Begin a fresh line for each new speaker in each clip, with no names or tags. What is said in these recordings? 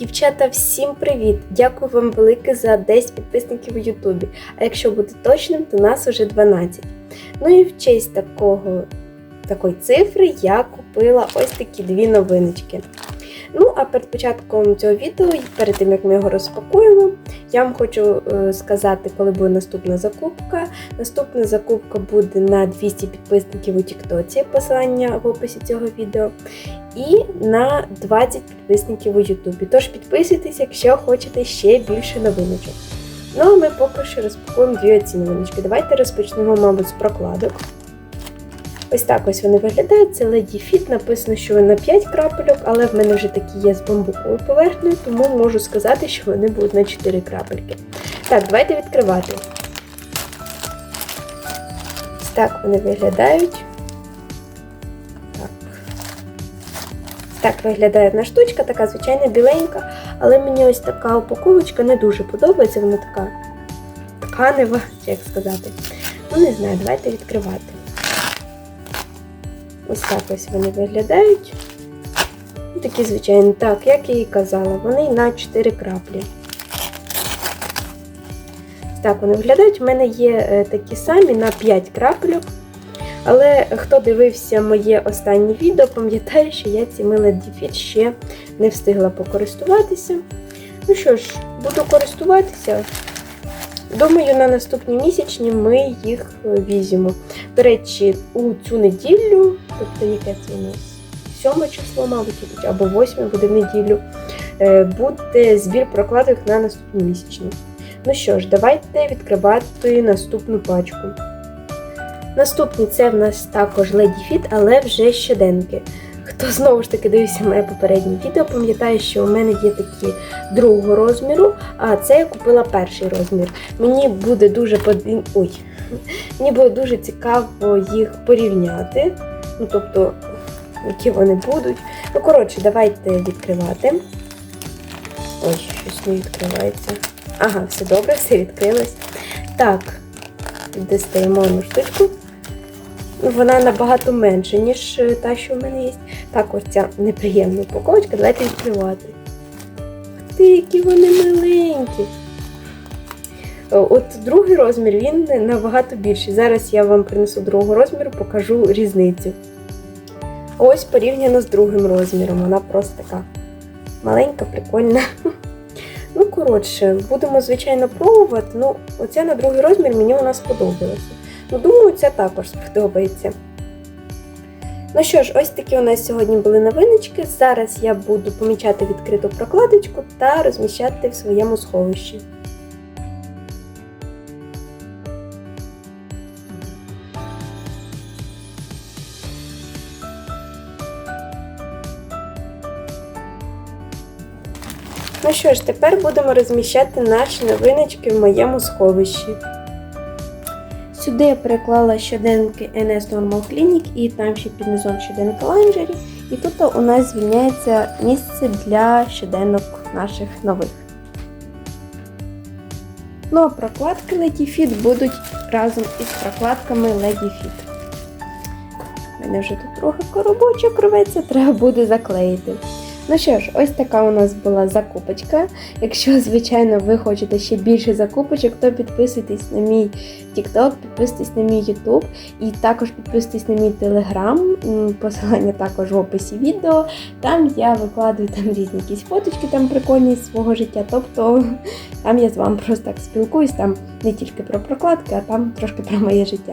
Дівчата, всім привіт! Дякую вам велике за 10 підписників у Ютубі. А якщо бути точним, то нас уже 12. Ну і в честь такого, такої цифри я купила ось такі дві новиночки. Ну, а перед початком цього відео, і перед тим як ми його розпакуємо, я вам хочу е, сказати, коли буде наступна закупка. Наступна закупка буде на 200 підписників у Тіктоці, посилання в описі цього відео, і на 20 підписників у Ютубі. Тож підписуйтесь, якщо хочете ще більше новиночок. Ну а ми поки що розпакуємо дві оці новиночки. Давайте розпочнемо, мабуть, з прокладок. Ось так ось вони виглядають. Це Lady Fit, написано, що на 5 крапельок, але в мене вже такі є з бамбуковою поверхнею, тому можу сказати, що вони будуть на 4 крапельки. Так, давайте відкривати. Ось так вони виглядають. Так. Виглядає одна штучка, така звичайна біленька, але мені ось така упаковочка не дуже подобається, вона така тканева, як сказати. Ну, не знаю, давайте відкривати. Ось так ось вони виглядають. Такі, звичайні, так, як я і казала, вони на 4 краплі. Так вони виглядають. У мене є е, такі самі на 5 крапельок. Але хто дивився моє останнє відео, пам'ятає, що я цими Lady ще не встигла покористуватися. Ну що ж, буду користуватися. Думаю, на наступні місячні ми їх візьмемо. До речі, у цю неділю, тобто яке це у нас? Сьоме число, мабуть, або восьме буде в неділю, е, буде збір прокладок на наступні місячні. Ну що ж, давайте відкривати наступну пачку. Наступні це в нас також Lady Fit, але вже щоденки. Хто знову ж таки дивився моє попереднє відео, пам'ятає, що у мене є такі другого розміру, а це я купила перший розмір. Мені буде дуже. Ой. Мені було дуже цікаво їх порівняти. Ну, тобто, які вони будуть. Ну, коротше, давайте відкривати. Ой, щось не відкривається. Ага, все добре, все відкрилось. Так, дістаємо штучку. Вона набагато менша, ніж е, та, що в мене є. Так, ось ця неприємна упаковочка. Давайте відкривати. Ти, які вони миленькі. От другий розмір він набагато більший. Зараз я вам принесу другого розміру, покажу різницю. Ось порівняно з другим розміром. Вона просто така маленька, прикольна. Ну, коротше, будемо, звичайно, пробувати. Ну, оця на другий розмір мені вона сподобалася. Ну, думаю, ця також сподобається. Ну що ж, ось такі у нас сьогодні були новиночки. Зараз я буду помічати відкриту прокладочку та розміщати в своєму сховищі. Ну що ж, тепер будемо розміщати наші новиночки в моєму сховищі. Сюди я переклала щоденники NS Normal Clinic і там ще під низом щоденника Lingerie. І тут у нас звільняється місце для щоденок наших нових. Ну а прокладки Lady Fit будуть разом із прокладками Lady Fit. У мене вже тут трохи коробочок рветься, треба буде заклеїти. Ну що ж, ось така у нас була закупочка. Якщо, звичайно, ви хочете ще більше закупочок, то підписуйтесь на мій TikTok, підписуйтесь на мій YouTube і також підписуйтесь на мій Telegram. Посилання також в описі відео. Там я викладаю там різні якісь фоточки, там прикольні з свого життя. Тобто там я з вами просто так спілкуюсь, там не тільки про прокладки, а там трошки про моє життя.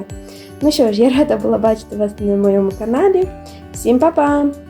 Ну що ж, я рада була бачити вас на моєму каналі. Всім па-па!